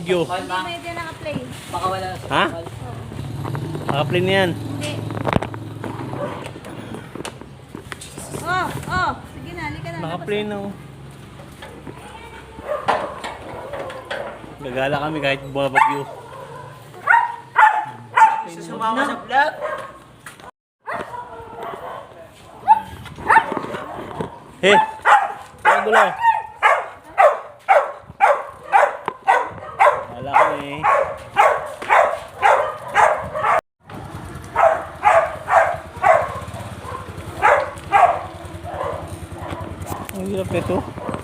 kasi Hindi mo yun naka-play. Baka wala sa Ha? Nakaplay na yan. Hindi. Oh, oh. Sige na, halika na. Nakaplay na oh. Gagala kami kahit mga bagyo. Sumama sa vlog. Hey! Ano gulo? Wala kami. Ang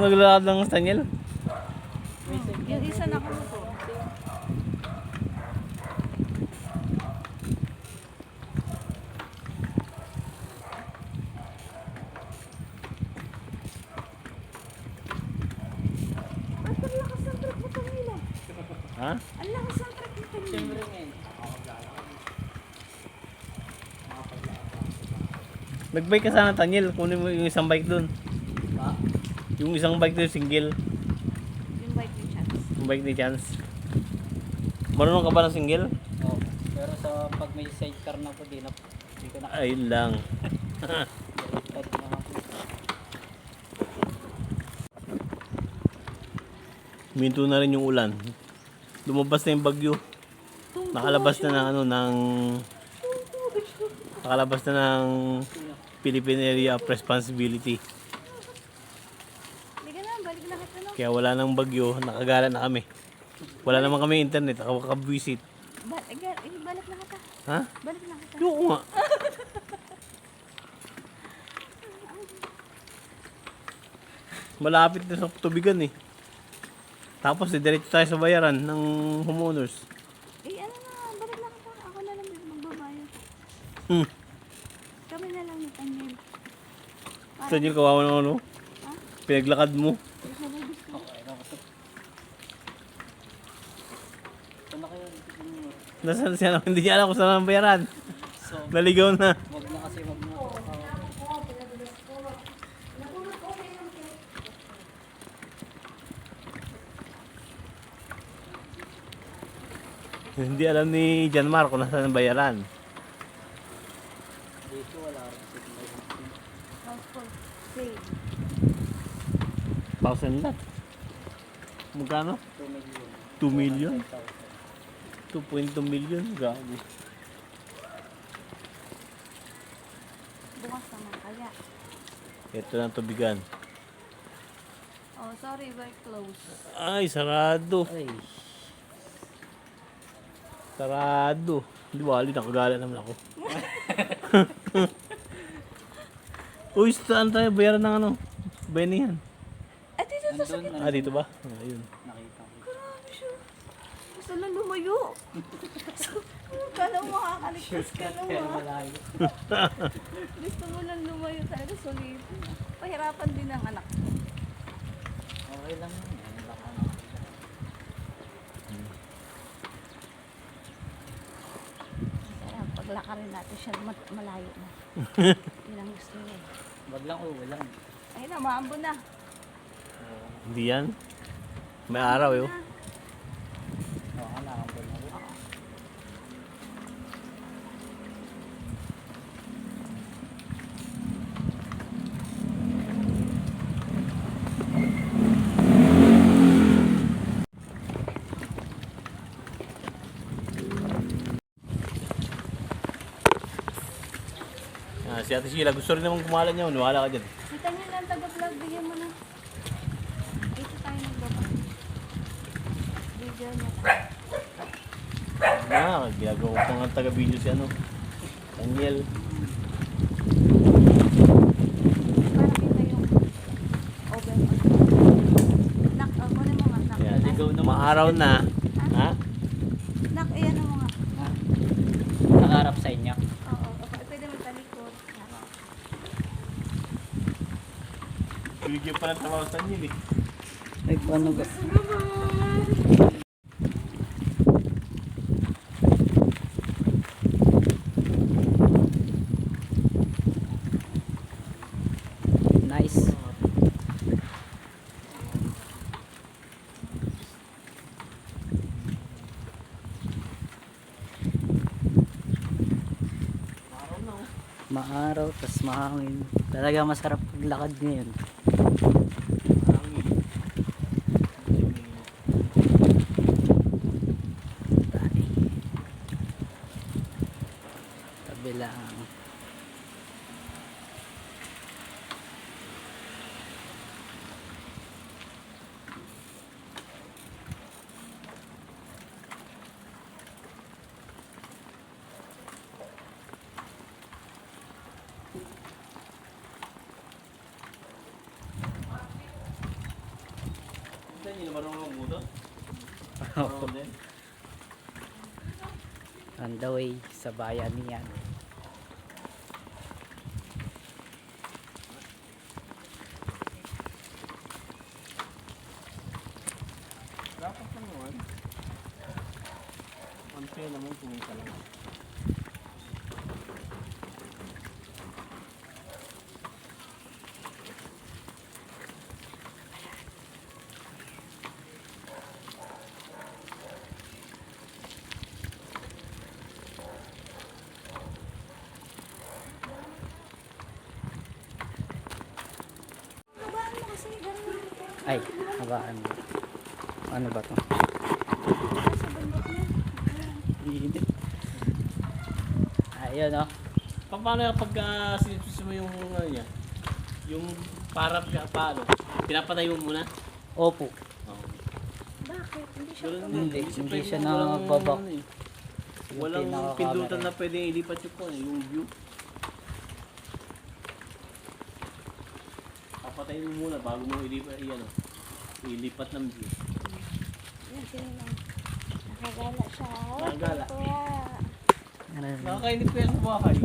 Kung naglalakad ng Daniel. Yung isa na ko po. Ha? Ang lakas ng mo, Camila. Siyempre ngayon. Nagbike ka sana Daniel. Kunin mo yung isang bike dun. Yung isang bike dun single. Yung bike ni Chance. Yung bike ni Chance. Marunong ka ba ng single? Oh. Pero sa pag may sidecar na po, di na di ko na Ayun lang. na. Minto na rin yung ulan. Lumabas na yung bagyo. Nakalabas na ng ano ng Nakalabas na ng Philippine Area of Responsibility. Halika na, balik na kita no. Kaya wala nang bagyo, nakagala na kami. Wala naman kami internet, nakakabwisit. Ba- eh, eh, balik na kita. Ha? Balik na kita. Yung nga. Malapit na sa tubigan eh. Tapos diretso tayo sa bayaran ng homeowners. Eh, ano na, balik na kita. Ako na lang magbabayad. Hmm. Kami na lang ni Tanyel. Sa inyo kawawa ng ano? Ha? Pinaglakad mo. Okay, ako to. Ano kayo? Nasaan siya? Hindi niya alam kung saan ang bayaran. So, Naligaw na. wag na kasi wag na. Hindi alam ni John Marco kung nasaan ang bayaran. Dito wala rin signal. Thousand lang. Magkano? 2 million. 2 million? 5,000. 2.2 million? Grabe. Bukas naman kaya. Ito lang tubigan. Oh, sorry, we're closed. Ay, sarado. Ay, Sarado. Hindi wali, nakagala naman ako. Uy, saan tayo? Bayaran ng ano? Bayan na yan. Eh, dito sa Ah, dito ba? Ah, ayun. nakita ko. Grabe siya. Gusto lang lumayo. Kala mo makakaligtas ka naman. Gusto mo lang lumayo talaga solid. Pahirapan din ang anak. Okay lang yun. Lang ako. Kaya paglakarin natin siya mat- malayo na. Yun ang gusto niya. eh. Wag lang ulan. Ayun na, maambo na. Hindi yan. May araw eh. Si Ate Sheila, gusto rin naman kumalan niya. Wala ka dyan. Kita niyo lang taga-vlog, bigyan mo na. Dito tayo nagbaba. Video niya. Ah, ginagawa ko nga taga-video si ano. Daniel. Para kita yung oven on. Nak, uh, kunin mo nga. Nak, Yan. Nak. Maaraw na. Ha? Ha? Nak, ayan mo nga. Ha? Nakaharap sa inyo. Oo, okay. Pwede mo talikod. Bigyan pa ng tawasan yun eh. Ay, paano ba? Nice. Maaraw, tas mahangin. Talaga masarap paglakad ngayon. Kabilang. Saan yun? Marunong magbuto? Marunong din? On the way sa bayan niyan. Dapat naman. Unfair naman kung isa lang. Habaan mo. Ano ba to? Na. Ayun oh. Pa- Paano yung pag uh, sinipsis mo yung ano niya? Yung parap ka, paano? Pinapatay mo muna? Opo. Oo. Bakit? Hindi siya Ganun Hindi, hindi siya mo, walang, nakababa. ano eh, Walang pindutan na pwedeng ilipat yung phone, eh, yung view. Papatayin mo muna bago mo ilipat, iyan, oh. Ilipat ng view. Yan, sino lang. Nakagala siya. Nakagala. Kuya. Ano? Nakakainip ko yan sa bahay.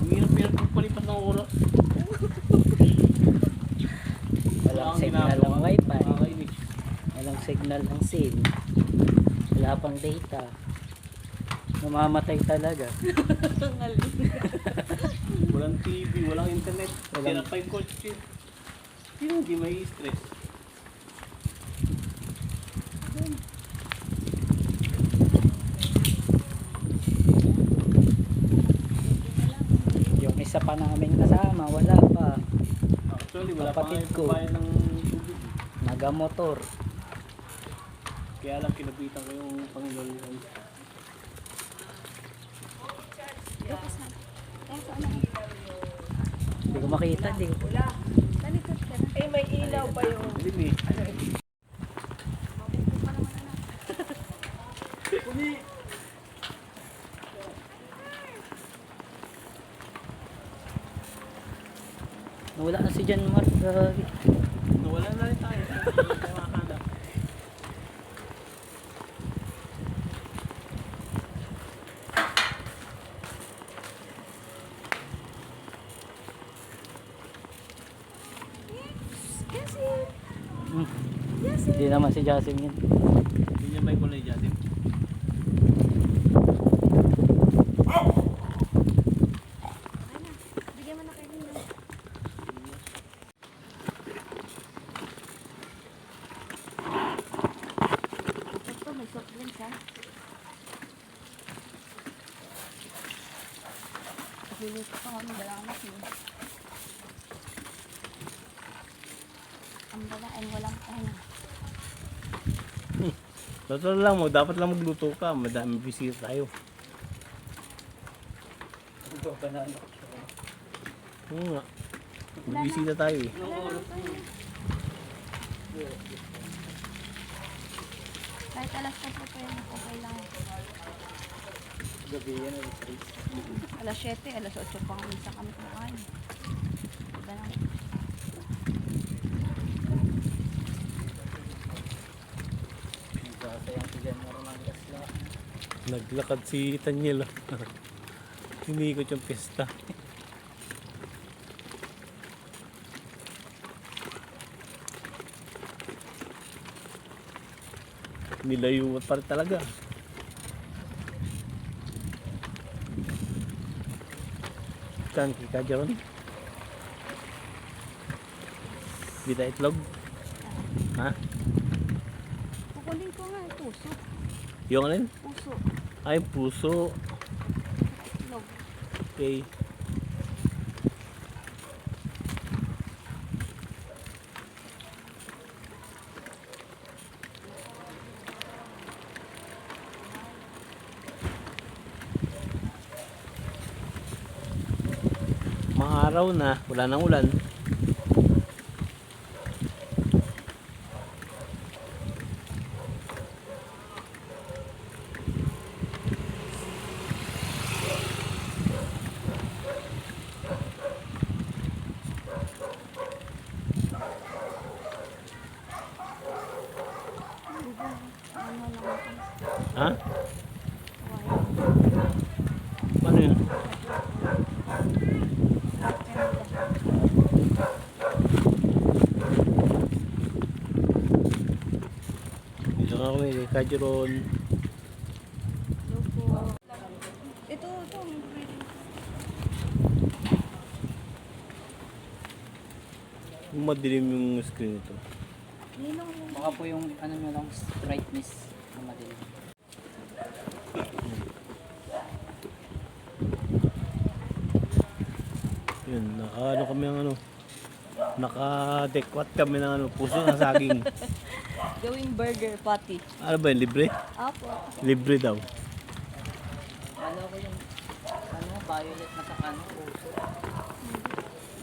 Ang hirap-hirap kong palipat ng oras. Walang signal ang wifi. Walang signal ang SIM. Wala pang data. Namamatay talaga. Walang TV, walang internet. Walang- Sira pa yung kotse. Sino hindi may stress? Yung isa pa namin kasama, wala pa. Actually, wala pa Kapatid ko. ng tubig. eh. Nagamotor. Kaya lang kinabitan ko yung Panginoon. Hindi ko makita, hindi ko. Eh, may ilaw pa yung... Dilim Nawala na si John Mark. Grabe. Nawala na rin tayo. Tayong makahanap. Kasi, Hmm. yes, Hindi naman si Jasmine yun. Hindi niya may kulay dyan. bigyan mo na kayo ng Ito, may soft drinks ha. Luluto pa kami dala anak mo. Ang balaan, walang ano. Totoo lang mo, dapat lang magluto ka. Madami bisita tayo. Ito, banana. Oo nga. Bisita tayo eh. Tayo. Kahit alas 4 pa yun, okay lang. Gabi yan, alas Alas 7, alas 8 pa kami sa kami kumakain. Iba lang. Sasayang si John Naglakad si Tanyel. Sinikot yung pista. Nilayo pa rin talaga. Kanki ka dyan. Bita itlog. Ha? Kukunin ko nga, puso. Yung alin? Puso. Ay, puso. Log. Okay. Maaraw na, wala nang ulan. Ha? Ano yun? Dito Kajiron. Logo. Ito, ito. Madilim yung screen ito. Baka po yung ano nyo lang, brightness na madilim. Yun, naka ano kami ang ano. Naka-dekwat kami ng ano, puso ng saging. gawing burger patty. ano ba yun, libre? Apo. Libre daw. Alam ko yung ano, violet na sa ano, puso.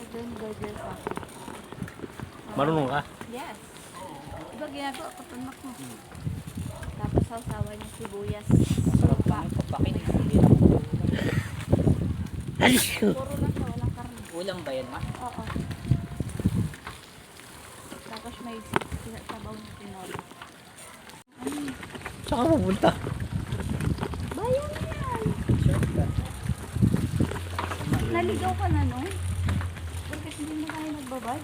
Gawing burger patty. Marunong ka? Yes. Diba ginagawa ko panak mo. Tapos sausawa niya sibuyas. Sarap Supa. lang yung pagpakin. Puro na siya, walang karne. Ulam ba yan, ma? Oo. Tapos may sabaw na tinola. Saan ka pupunta? Bayan yan! Naligaw ka na no? Bakit hindi mo tayo nagbabay?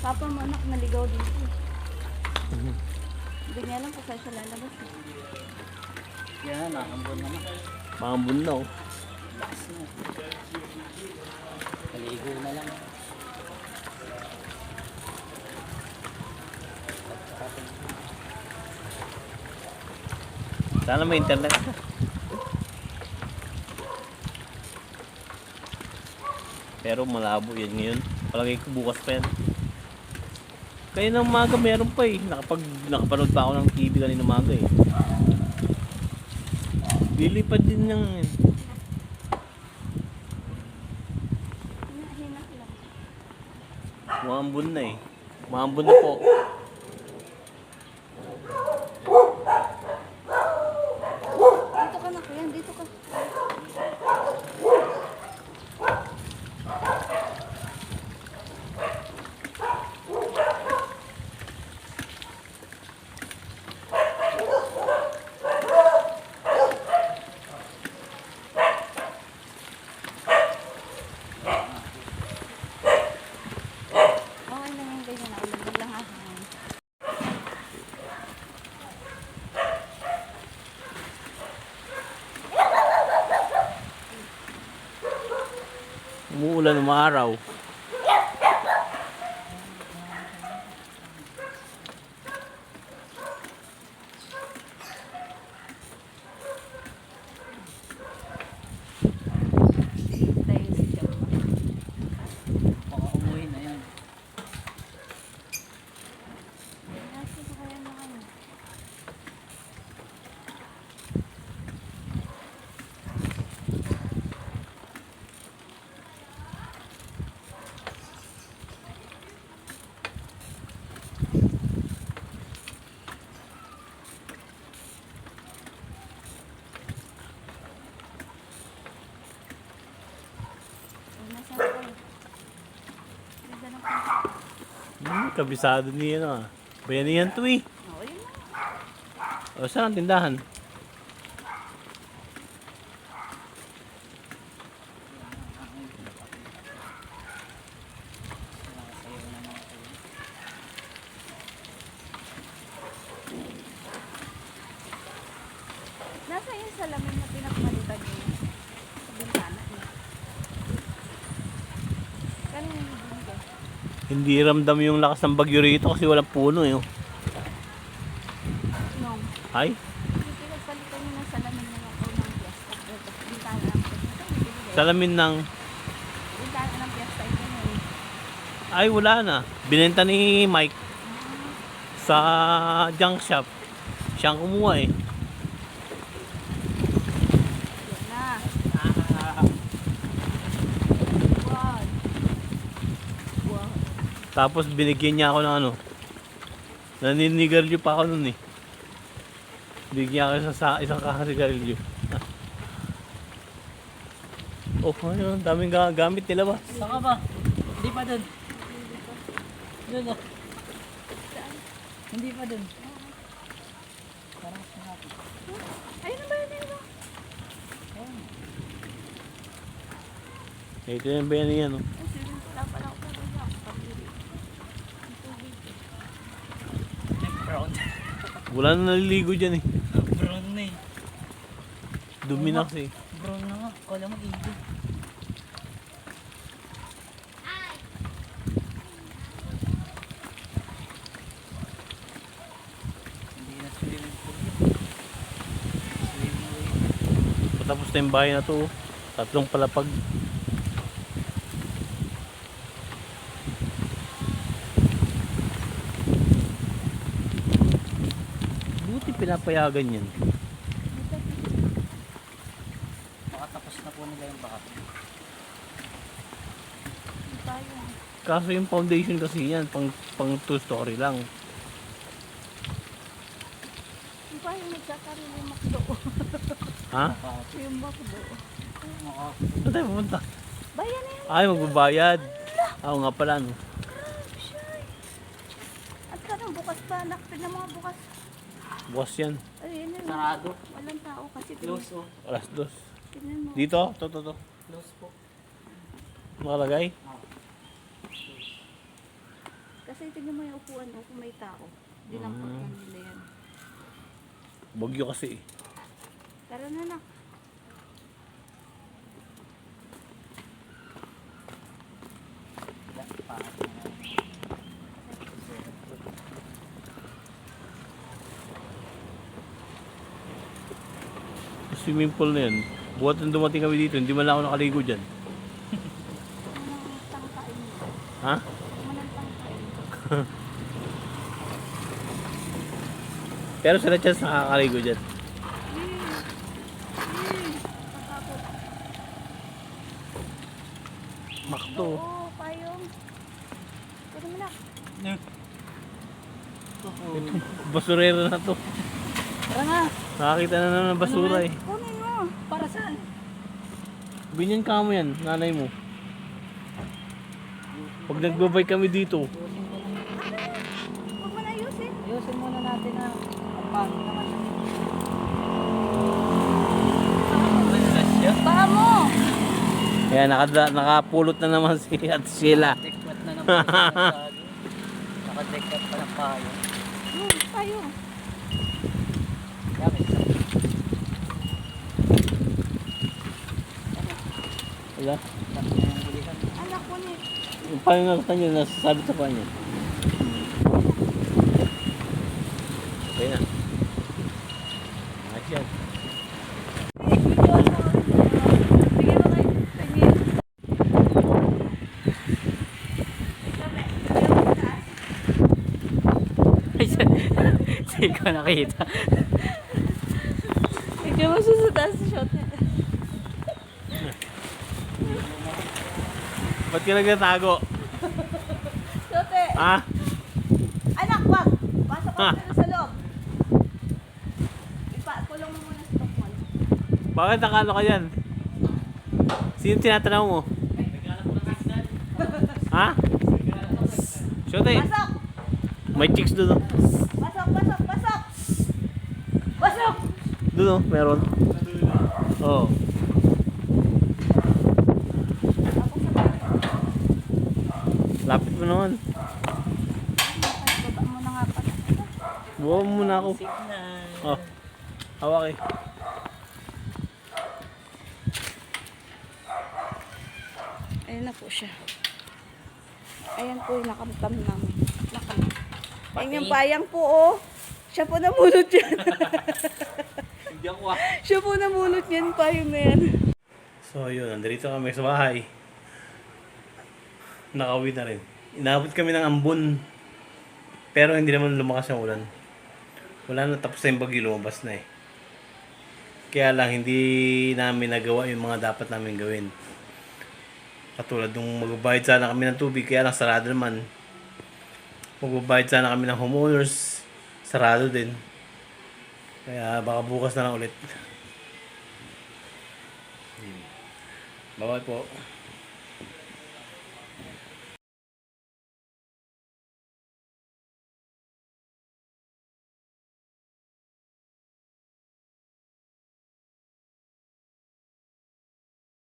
Papa mo anak, naligaw dito. Hindi niya alam kung saan siya lalabas. eh. Yan, nakambon naman. Na oh. Lakas na. Kaligo na lang. Sana may internet. Pero malabo yan ngayon. Palagay ko bukas pa yan. Kaya ng umaga meron pa eh. Nakapag, nakapanood pa ako ng TV kanina umaga eh. Lilipad din ng Hinahinak lang. Umambon na eh. Umambon na po. Dito ka na kuya, dito ka. Okay lang yung ganyan na ulan lang hahangin. Ng araw. Tayo si Jamba. Baka umuwi na yan. Nasa sa kaya na kayo. Ay, nasa kayo. Ganda ng punta. Hmm, kabisado niya ano ah. Bayanihan to eh. Oo, O, saan ang tindahan? Nasa yung salamin na pinakmalitan niyo sa bintana niya. Kanina yung bunda. Hindi ramdam yung lakas ng bagyo rito kasi walang puno eh. oh. Nung, Ay, pinagpalitan niyo ng salamin ng unang piyesta. Ito, bintana ng piyesta. Ito, binili. salamin ng... Bintana ng piyesta. Ito na eh. Ay, wala na. Binenta ni Mike sa junk shop. Siyang kumuha eh. Yan na. Ah, Wow. Wow. Tapos binigyan niya ako ng ano. Naninigarilyo pa ako nun eh. Bigyan ako sa, sa isang kakasigarilyo. oh, ano, daming ga- gamit nila ba? Saan ka ba? Hindi pa dun. Dun oh. Hindi pa dun. Parang sinabi. Ayun na ba yun? Ayun na. Ayun. Eh, Ito yung bayan niya, no? Ay, swimming pool. Wala pala ako pero wala ako pabili. Ang tubig. Brown. Wala na naliligo dyan eh. Brown na eh. Dumi na kasi. Brown na nga. Kala mo pool. Patapos na yung bahay na to. oh. Tatlong palapag. Pinapayagan yan. Baka tapos na po nila yung tayo. Kaso yung foundation kasi yan, pang, pang two story lang. Hindi pa yung nagkakaroon yung makdo. Ha? Baka yung makdo. Saan tayo pupunta? Bayan na yan. Ay, magbabayad. Oo nga pala, no? At kanang bukas pa. Anak, tignan mga bukas. Bukas yan. Ayun na. sarado. Walang tao kasi. Close oh. Alas dos. Mo. Dito, to, to, to. Close po. Nakalagay. Kasi tignan mo yung upuan o kung may tao. Dinampot Mm. lang nila yan. Bagyo kasi eh. Tara na na. Swimming pool na yan. Buhat nung dumating kami dito, hindi man lang ako nakaligo dyan. Ha? Pero sila chance nakakaligo dyan. Makto. Oo, payong. Pwede mo na. Basurero na to. Tara nga. Nakakita na naman ng basura eh. Kunin mo. Para saan? Binyan ka mo yan, nanay mo. Pag nagbabay kami dito, Huwag mo na ayusin. Ayusin muna natin na ang pangit naman siya. Baka mo. Ayan, nakada, nakapulot na naman si at Sheila. Dekwat na naman. Nakadekwat pa ng payo. Hmm, payong. Wala. Anak ko ni. Yung pahinga sa niya, nasasabi sa kanya. Okay na. Ayos yan. Hindi ko nakita. Bigyan mo siya sa taas shot Ba't ka nagtatago? Shote. Ha? Anak, wag. Pasok ka dito sa loob. Ipakulong mo muna sa tokwan. Bakit nakano ka yan? Sino tinatanaw mo? ha? Shote, Pasok! may chicks doon. oh. Pasok, pasok, pasok! Doon meron. Oo. Oh. Lapit mo naman. Baba mo na nga pa. Buwan mo muna ako. Signal. Oh. Hawak eh. Ayan na po siya. Ayan po yung nakamtam namin. Nakam. Ayan yung bayang po oh. Siya po namulot yan. Hindi ako ah. siya po namulot yan payong na yan. So yun, nandito kami sa bahay. Nakauwi na rin. Inabot kami ng ambon. Pero hindi naman lumakas yung ulan. Wala na, tapos na yung bagyo, lumabas na eh. Kaya lang, hindi namin nagawa yung mga dapat namin gawin. Katulad nung magbabayad sana kami ng tubig, kaya lang sarado naman. Magbabayad sana kami ng homeowners, sarado din. Kaya baka bukas na lang ulit. Bawal po.